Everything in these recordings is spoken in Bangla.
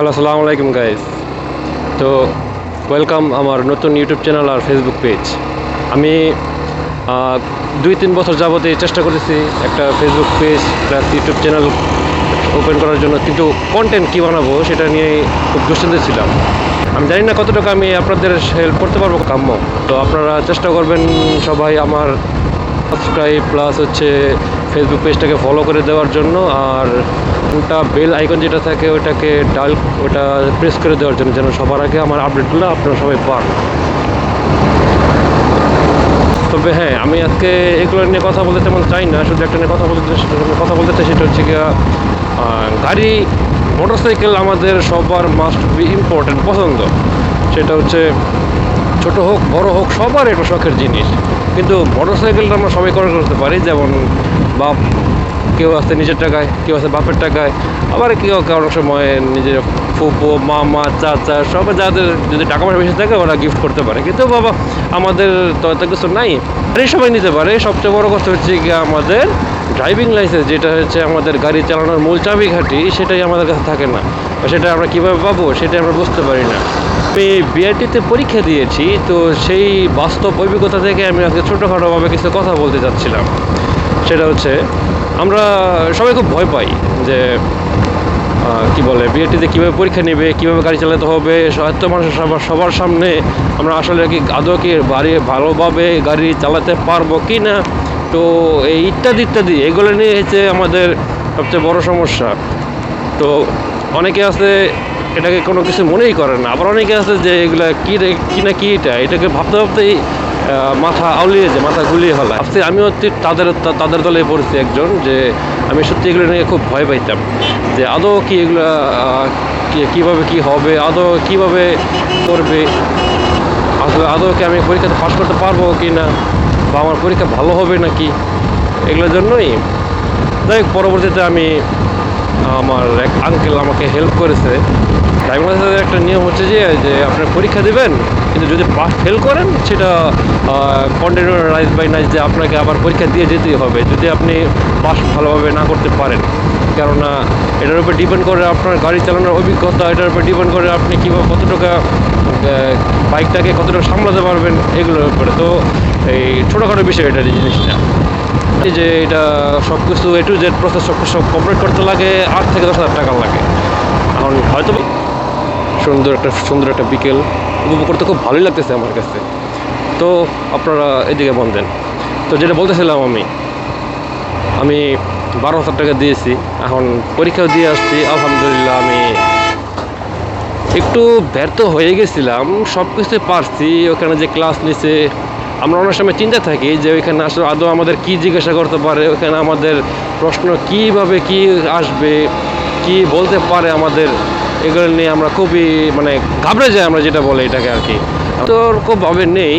হ্যালো, আসসালামু আলাইকুম গাইজ তো ওয়েলকাম আমার নতুন ইউটিউব চ্যানেল আর ফেসবুক পেজ আমি দুই তিন বছর যাবতে চেষ্টা করেছি একটা Facebook page plus YouTube channel open করার জন্য, কিন্তু কন্টেন্ট কী বানাবো সেটা নিয়ে খুব দুশ্চিন্তে ছিলাম। আমি জানি না কতটুকু আমি আপনাদের হেল্প করতে পারব কাম্য। তো আপনারা চেষ্টা করবেন সবাই আমার সাবস্ক্রাইব প্লাস হচ্ছে ফেসবুক পেজটাকে ফলো করে দেওয়ার জন্য আর ওটা বেল আইকন যেটা থাকে ওটাকে ডাল, ওটা প্রেস করে দেওয়ার জন্য যেন সবার আগে আমার আপডেটগুলো আপনারা সবাই পান। তবে হ্যাঁ আমি আজকে এগুলো নিয়ে কথা বলতে তেমন চাই না, শুধু একটা নিয়ে কথা বলতে সেটা কথা বলতে চাই, সেটা হচ্ছে গিয়া গাড়ি মোটরসাইকেল আমাদের সবার মাস্ট বি ইম্পর্টেন্ট পছন্দ। সেটা হচ্ছে ছোট হোক, বড় হোক, সবার একটা শখের জিনিস। কিন্তু মোটরসাইকেলটা আমরা সবাই করে করতে পারি, যেমন বাপ, কেউ আছে নিজের টাকায়, কেউ আছে বাপের টাকায়, আবার কেউ কারও সময় নিজের ফুপু, মামা, চাচা, সবাই যাদের যদি টাকা পয়সা বেশি থাকে ওরা গিফট করতে পারে। কিন্তু বাবা, আমাদের তো এত কিছু নাই। গাড়ি সবাই নিতে পারে। সবচেয়ে বড় কথা হচ্ছে কি আমাদের ড্রাইভিং লাইসেন্স যেটা হচ্ছে আমাদের গাড়ি চালানোর মূল চাবিকাঠি, সেটাই আমাদের কাছে থাকে না। সেটা আমরা কীভাবে পাবো, সেটা আমরা বুঝতে পারি না। বিআরটিতে পরীক্ষা দিয়েছি, তো সেই বাস্তব অভিজ্ঞতা থেকে আমি আজকে ছোটোখাটোভাবে কিছু কথা বলতে চাচ্ছিলাম। সেটা হচ্ছে, আমরা সবাই খুব ভয় পাই যে কি বলে, বিএটিতে কীভাবে পরীক্ষা নেবে, কীভাবে গাড়ি চালাতে হবে এত মানুষের সবার সবার সামনে আমরা আসলে কি আদৌ কি বাড়ি ভালোভাবে গাড়ি চালাতে পারব কি না? তো এই ইত্যাদি ইত্যাদি, এগুলো নিয়ে হচ্ছে আমাদের সবচেয়ে বড় সমস্যা। তো অনেকে আছে, এটাকে কোনো কিছু মনেই করে না। আবার অনেকে আছে যে, এগুলা কী কী না কী এটা? এটাকে ভাবতে, ভাবতেই মাথা আউলিয়ে যায় মাথা গুলিয়ে হলা ভাবছি আমিও তাদের তাদের দলে পড়েছি একজন যে আমি সত্যি এগুলো নিয়ে খুব ভয় পাইতাম। যে আদৌ কি এগুলো কীভাবে কি হবে, আদৌ কীভাবে করবে আসলে আদৌ কি আমি পরীক্ষাতে পাশ করতে পারব কি না বা আমার পরীক্ষা ভালো হবে নাকি, এগুলোর জন্যই। যাই পরবর্তীতে আমি আমার এক আঙ্কেল আমাকে হেল্প করেছে। ড্রাইভিং লাইসেন্সের একটা নিয়ম হচ্ছে যে যে আপনার পরীক্ষা দেবেন, কিন্তু যদি পাস ফেল করেন, সেটা কন্টিনিউ রাইজ বাই নাইজ যে আপনাকে আবার পরীক্ষা দিয়ে যেতেই হবে, যদি আপনি পাস ভালোভাবে না করতে পারেন। কেননা, এটার উপর ডিপেন্ড করে আপনার গাড়ি চালানোর অভিজ্ঞতা, এটার উপর ডিপেন্ড করে আপনি কীভাবে কত টাকা বাইকটাকে কতটা সামলাতে পারবেন, এগুলোর উপরে। তো এই ছোটোখাটো বিষয় এটা এই জিনিসটা। যে এটা সব কিছু এ টু জেড প্রসেস সব কিছু সব কমপ্লিট করতে লাগে, আট থেকে দশ হাজার টাকা লাগে। এখন হয়তো সুন্দর একটা সুন্দর একটা বিকেল উপভোগ করতে খুব ভালোই লাগতেছে আমার কাছে। তো আপনারা এদিকে মন দেন তো যেটা বলতেছিলাম আমি আমি বারো হাজার টাকা দিয়েছি, এখন পরীক্ষাও দিয়ে আসছি, আলহামদুলিল্লাহ আমি একটু ব্যর্থ হয়ে গেছিলাম সব কিছু পারছি, ওখানে যে ক্লাস নিছে, আমরা অনেক সময় চিন্তা থাকি যে ওইখানে আসলে আদৌ আমাদের কি জিজ্ঞাসা করতে পারে ওখানে আমাদের প্রশ্ন কীভাবে কি আসবে, কি বলতে পারে আমাদের এগুলো নিয়ে আমরা খুবই মানে ঘাবড়ে যাই আমরা যেটা বলে এটাকে আর কি। তো ওরকমভাবে নেই।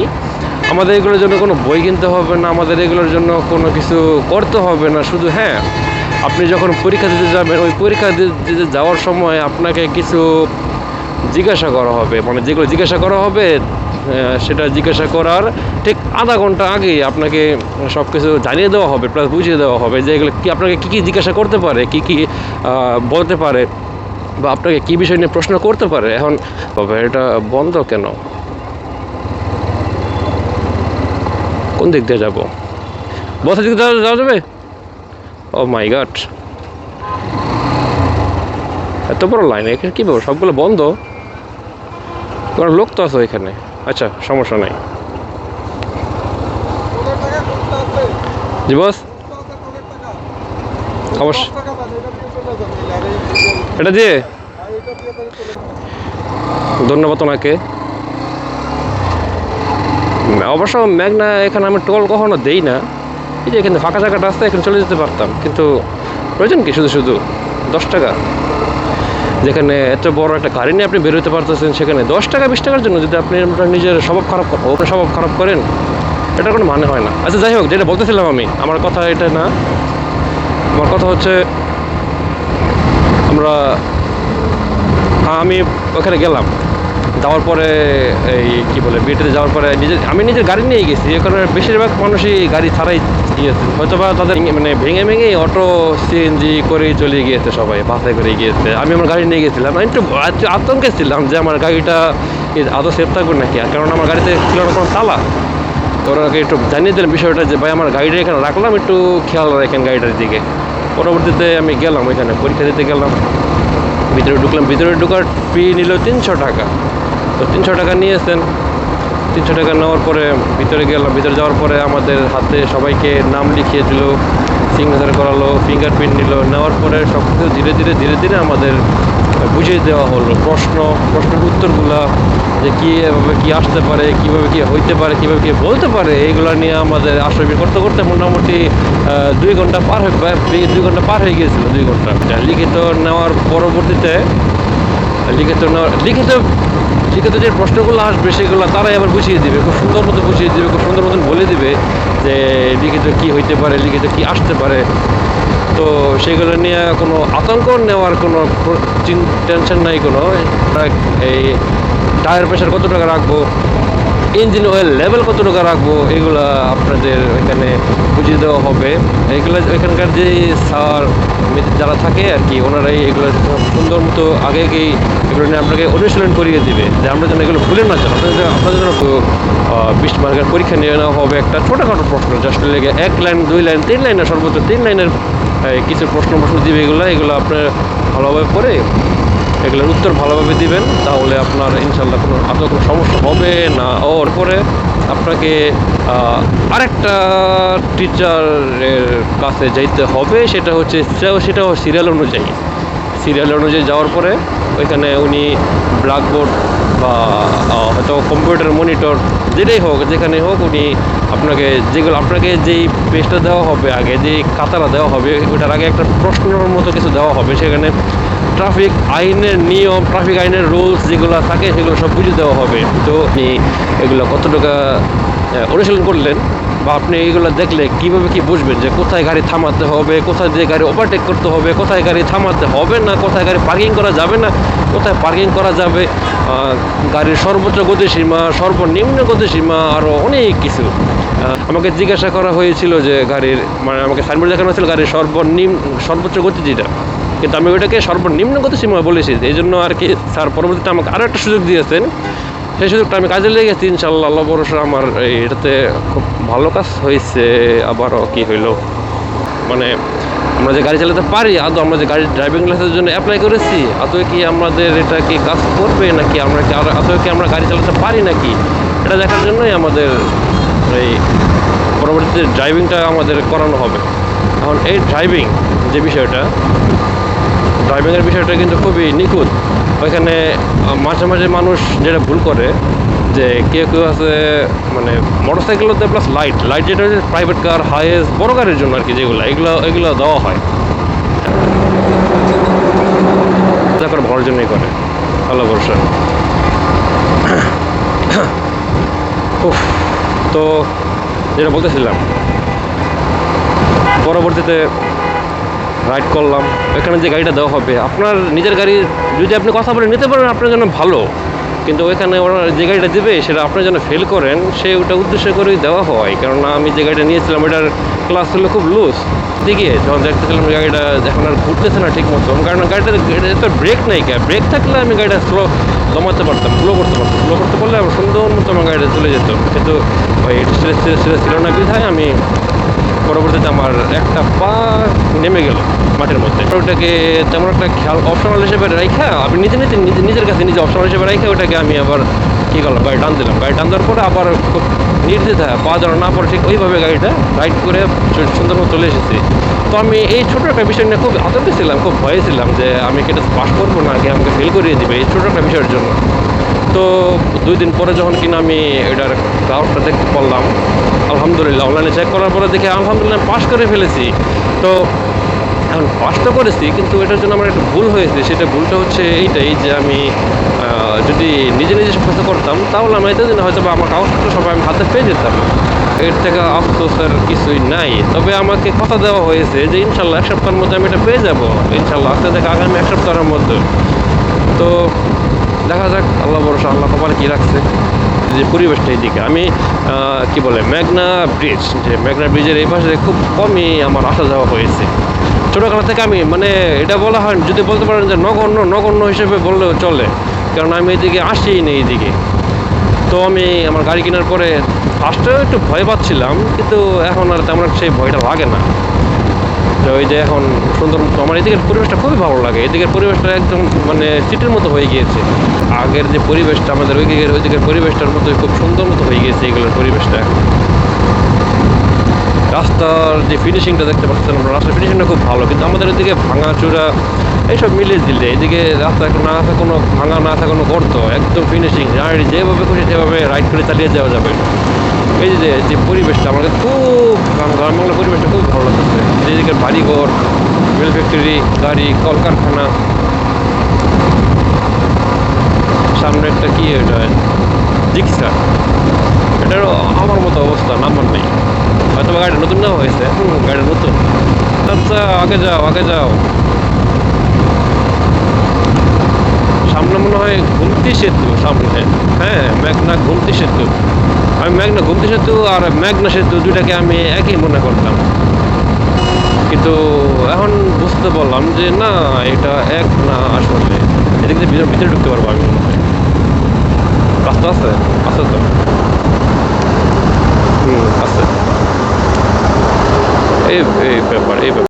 আমাদের এগুলোর জন্য কোনো বই কিনতে হবে না, আমাদের এগুলোর জন্য কোনো কিছু করতে হবে না। শুধু হ্যাঁ আপনি যখন পরীক্ষা দিতে যাবেন, ওই পরীক্ষা দিতে যাওয়ার সময় আপনাকে কিছু জিজ্ঞাসা করা হবে। মানে যেগুলো জিজ্ঞাসা করা হবে সেটা জিজ্ঞাসা করার ঠিক আধা ঘণ্টা আগেই আপনাকে সব কিছু জানিয়ে দেওয়া হবে প্লাস বুঝিয়ে দেওয়া হবে যে এগুলো কি, আপনাকে কী কী জিজ্ঞাসা করতে পারে, কী কী বলতে পারে। বা আপনাকে কী বিষয় নিয়ে প্রশ্ন করতে পারে? এখন তবে এটা বন্ধ কেন? কোন দিক দিয়ে যাব? বসার দিক দিয়ে যাওয়া- যাবে? ও মাই গড এত বড় লাইন এখানে কী ব্যাপার সবগুলো বন্ধ। কারণ লোক তো আছে এখানে আচ্ছা সমস্যা নাই। জি, বস? অবশ্য এটা দিয়ে? ধন্যবাদ ওনাকে অবশ্য ম্যাগনা এখানে আমি টোল কখনো দেই না। এই যে এখানে ফাঁকা জায়গা আসতে এখানে চলে যেতে পারতাম। কিন্তু প্রয়োজন কি শুধু শুধু? দশ টাকা। যেখানে এত বড় একটা গাড়ি নিয়ে আপনি বেরোতে পারতেছেন, সেখানে দশ টাকা, বিশ টাকার জন্য যদি আপনি নিজের স্বভাব খারাপ ওপরে স্বভাব খারাপ করেন এটার কোনো মানে হয় না। আচ্ছা যাই হোক, যেটা বলতেছিলাম আমি, আমার কথা এটা না। আমার কথা হচ্ছে আমরা, আমি ওখানে গেলাম। যাওয়ার পরে এই কি বলে বিয়েটাতে যাওয়ার পরে নিজের, আমি নিজের গাড়ি নিয়ে গেছি। এখানে বেশিরভাগ মানুষই গাড়ি ছাড়াই গিয়েছে। হয়তো বা তাদের মানে ভেঙে ভেঙে অটো সিএনজি করে চলে গিয়েছে সবাই, বাসে করে গিয়েছে। আমি আমার গাড়ি নিয়ে গেছিলাম। একটু আতঙ্কে ছিলাম যে আমার গাড়িটা আদৌ সেফ থাকবে নাকি? আর কারণ আমার গাড়িতে ছিল না কোনো তালা। ওনাকে একটু জানিয়ে দিলাম বিষয়টা যে, ভাই, আমার গাড়িটা এখানে রাখলাম। একটু খেয়াল রাখেন গাড়িটার দিকে। পরবর্তীতে আমি গেলাম ওইখানে, পরীক্ষা দিতে গেলাম। ভিতরে ঢুকলাম, ভিতরে ঢুকার ফি নিল তিনশো টাকা। তো তিনশো টাকা নিয়েছেন। তিনশো টাকা নেওয়ার পরে ভিতরে গেলাম, ভিতরে যাওয়ার পরে আমাদের হাতে সবাইকে নাম লিখিয়ে দিল সিগনেচার করালো ফিঙ্গারপ্রিন্ট নিল। নেওয়ার পরে সব কিছু ধীরে ধীরে ধীরে ধীরে আমাদের বুঝিয়ে দেওয়া হলো। প্রশ্ন, প্রশ্নের উত্তরগুলা যে কী এভাবে কী আসতে পারে, কীভাবে কী হইতে পারে, কীভাবে কী বলতে পারে, এইগুলো নিয়ে আমাদের আসলে করতে করতে মোটামুটি দুই ঘণ্টা পার হয়ে দুই ঘণ্টা পার হয়ে গিয়েছিল, দুই ঘণ্টা। লিখিত নেওয়ার পরবর্তীতে, লিখিত নেওয়ার লিখিত লিখিত যে প্রশ্নগুলো আসবে সেগুলো তারাই আবার বুঝিয়ে দিবে, খুব সুন্দর মতো বুঝিয়ে দিবে, খুব সুন্দর মতন বলে দিবে যে লিখিত কী হইতে পারে, লিখিত কী আসতে পারে। তো সেগুলো নিয়ে কোনো আতঙ্ক নেওয়ার কোনো টেনশন নাই কোনো। এই টায়ার প্রেশার কত টাকা রাখব? ইঞ্জিন অয়েল লেভেল কত টাকা রাখব, এগুলো আপনাদের এখানে বুঝিয়ে দেওয়া হবে। এগুলো এখানকার যে সার যারা থাকে আর কি, ওনারাই এগুলো সুন্দর মতো আগে আগেই এগুলো নিয়ে আপনাকে অনুশীলন করিয়ে দিবে, যে আমরা যেন এগুলো ভুলে না যান আপনাদের আপনাদের জন্য বিশ মার্কের পরীক্ষা নিয়ে নেওয়া হবে একটা ছোটোখাটো প্রশ্ন জাস্ট লেগে এক লাইন, দুই লাইন, তিন লাইনের সর্বোচ্চ তিন লাইনের কিছু প্রশ্ন প্রশ্ন দিবে এগুলো এগুলো আপনার ভালোভাবে পড়ে এগুলোর উত্তর ভালোভাবে দিবেন, তাহলে আপনার ইনশাল্লাহ কোনো আদৌ কোনো সমস্যা হবে না। ওর পরে আপনাকে আরেকটা টিচারের কাছে যাইতে হবে, সেটা হচ্ছে সেটা সিরিয়াল অনুযায়ী। সিরিয়াল অনুযায়ী যাওয়ার পরে ওইখানে উনি ব্ল্যাকবোর্ড বা হয়তো কম্পিউটার মনিটর যেটাই হোক, যেখানে হোক উনি আপনাকে যেগুলো, আপনাকে যেই পেজটা দেওয়া হবে, আগে যেই কাতারা দেওয়া হবে, ওটার আগে একটা প্রশ্নের মতো কিছু দেওয়া হবে, সেখানে ট্রাফিক আইনের নিয়ম, ট্রাফিক আইনের রুলস যেগুলো থাকে, সেগুলো সব বুঝে দেওয়া হবে। তো আপনি এগুলো কত টাকা অনুশীলন করলেন বা আপনি এগুলো দেখলে কীভাবে কি বুঝবেন যে কোথায় গাড়ি থামাতে হবে, কোথায় দিয়ে গাড়ি ওভারটেক করতে হবে, কোথায় গাড়ি থামাতে হবে না, কোথায় গাড়ি পার্কিং করা যাবে না, কোথায় পার্কিং করা যাবে গাড়ির সর্বোচ্চ গতিসীমা, সর্বনিম্ন গতিসীমা আরও অনেক কিছু। আমাকে জিজ্ঞাসা করা হয়েছিল যে গাড়ির মানে আমাকে সাইনবোর্ড দেখানো হয়েছিল গাড়ির সর্বনিম্ন, সর্বোচ্চ গতি যেটা। কিন্তু আমি ওইটাকে সর্বনিম্ন গতিসীমা বলেছি, এই জন্য আর কি স্যার পরবর্তীতে আমাকে আরও একটা সুযোগ দিয়েছেন। সেই সুযোগটা আমি কাজে লেগেছি ইনশাল্লাহ আল্লাহ ভরসা আমার এটাতে খুব ভালো কাজ হয়েছে, আবারও কি হইল। মানে আমরা যে গাড়ি চালাতে পারি, আদৌ আমরা যে গাড়ি ড্রাইভিং লাইসেন্সের জন্য অ্যাপ্লাই করেছি, আদৌ কি আমাদের এটা কি কাজ করবে নাকি আমরা কি আদৌ কি আমরা গাড়ি চালাতে পারি নাকি, এটা দেখার জন্যই আমাদের এই পরবর্তীতে ড্রাইভিংটা আমাদের করানো হবে। এখন এই ড্রাইভিং যে বিষয়টা ড্রাইভিংয়ের বিষয়টা কিন্তু খুবই নিখুঁত। ওইখানে মাঝে মাঝে মানুষ যেটা ভুল করে যে কেউ কেউ আছে মানে মোটর সাইকেলতে প্লাস লাইট লাইট যেটা হচ্ছে প্রাইভেট কার হাইয়েস্ট বড় গাড়ির জন্য আর কি যেগুলো এগুলো এগুলো দেওয়া হয়। করে ভালোর জন্যই করে। ভালো উফ, তো যেটা বলতেছিলাম পরবর্তীতে রাইড করলাম। এখানে যে গাড়িটা দেওয়া হবে, আপনার নিজের গাড়ি যদি আপনি কথা বলে নিতে পারেন আপনার জন্য ভালো। কিন্তু ওইখানে ওরা যে গাড়িটা দেবে, সেটা আপনার জন্য ফেল করেন, সে ওটা উদ্দেশ্য করেই দেওয়া হয়। কেননা আমি যে গাড়িটা নিয়েছিলাম ওটার ক্লাস ছিল খুব লুজ দিকে যখন দেখতেছিলাম গাড়িটা এখন আর ঘুরতেছে না ঠিক মতো কারণ গাড়িটা তো ব্রেক নাই কে ব্রেক থাকলে আমি গাড়িটা স্লো জমাতে পারতাম স্লো করতে পারতাম। স্লো করতে পারলে আমার সুন্দর মতো আমার গাড়িটা চলে যেত। কিন্তু ওই ছিল না, বিধায় আমি পরবর্তীতে আমার একটা পা নেমে গেল মাটির মধ্যে। ওটাকে তেমন একটা খেয়াল অপশনাল হিসেবে রাইখা, আমি নিজে নিজে নিজে, নিজের কাছে নিজে অপশনাল হিসেবে রাইখা, ওটাকে আমি আবার কী করলাম, গাড়ি টান দিলাম। গাড়ি টান দেওয়ার পরে আবার খুব নির্দ্বিধা পা ধরা না পড়ে ঠিক ওইভাবে গাড়িটা রাইড করে সুন্দর মতো চলে এসেছি। তো আমি এই ছোটো একটা বিষয় নিয়ে খুব আতঙ্কে ছিলাম, খুব ভয়ে ছিলাম যে আমি কি এটা পাস করব না কি আমাকে ফেল করিয়ে দিবে এই ছোটো একটা বিষয়ের জন্য। তো দুই দিন পরে যখন কিনা আমি এটার কাউন্টটা দেখতে পারলাম, আলহামদুলিল্লাহ অনলাইনে চেক করার পরে দেখে আলহামদুলিল্লাহ পাস করে ফেলেছি। তো এখন পাস তো করেছি, কিন্তু এটার জন্য আমার একটা ভুল হয়েছে। সেটা ভুলটা হচ্ছে এইটাই যে আমি যদি নিজে নিজে কিছু করতাম, তাহলে আমি এতদিন হয়তো বা আমার কাগজপত্র সবাই আমি হাতে পেয়ে যেতাম। এর থেকে আফসোস আর কিছুই নাই। তবে আমাকে কথা দেওয়া হয়েছে যে ইনশাল্লাহ এক সপ্তাহের মধ্যে আমি এটা পেয়ে যাব। ইনশাল্লাহ আজকে থেকে আগামী এক সপ্তাহের মধ্যে। তো দেখা যাক, আল্লাহ ভরসা, আল্লাহ কপালে কী রাখছে। যে পরিবেশটা এইদিকে। আমি কি বলে, মেঘনা ব্রিজ যে মেঘনা ব্রিজের এই পাশে খুব কমই আমার আসা যাওয়া হয়েছে। ছোটোবেলা থেকে আমি মানে এটা বলা হয়, যদি বলতে পারেন যে নগণ্য নগণ্য হিসেবে বললেও চলে। কারণ আমি এদিকে আসিই নেই এইদিকে। তো আমি আমার গাড়ি কেনার পরে ফার্স্টে একটু ভয় পাচ্ছিলাম, কিন্তু এখন আর তেমন সেই ভয়টা লাগে না। তো ওই যে এখন সুন্দর আমার এদিকের পরিবেশটা খুবই ভালো লাগে। এদিকের পরিবেশটা একদম মানে সিটির মতো হয়ে গিয়েছে। আগের যে পরিবেশটা, আমাদের ওই দিকের ওই দিকের পরিবেশটার মতো খুব সুন্দর মতো হয়ে গিয়েছে এগুলোর পরিবেশটা। রাস্তার যে ফিনিশিংটা দেখতে পাচ্ছেন আমরা, রাস্তার ফিনিশিংটা খুব ভালো, কিন্তু আমাদের এদিকে চূড়া এইসব মিলিয়ে দিলে এদিকে রাস্তা না থাকে কোনো ভাঙা না থাকে কোনো গর্ত, একদম ফিনিশিং যেভাবে খুশি সেভাবে রাইড করে চালিয়ে যাওয়া যাবে। এই যে যে পরিবেশটা আমাকে খুব গ্রাম বাংলার পরিবেশটা খুব ভালো লাগতেছে যেদিকে বাড়িঘর মিল ফ্যাক্টরি, গাড়ি, কলকারখানা। সামনে একটা কি এটা? রিক্সা এটারও আমার মতো অবস্থা, নাম্বার নেই। হয়তো গাড়ি নতুন নেওয়া হয়েছে গাড়ি নতুন। আচ্ছা আগে যাও আগে যাও। সামনে মনে হয় ঘুমতি সেতু, সামনে। হ্যাঁ মেঘনা ঘুমতি সেতু। আমি মেঘনা ঘুমতি সেতু আর মেঘনা সেতু দুইটাকে আমি একই মনে করতাম। কিন্তু এখন বুঝতে পারলাম যে না, এটা এক না আসলে। এদিক দিয়ে ভিতরে ঢুকতে পারব আমি। রাস্তা আছে? আছে তো। হুম, আছে। এই ব্যাপার এই ব্যাপার।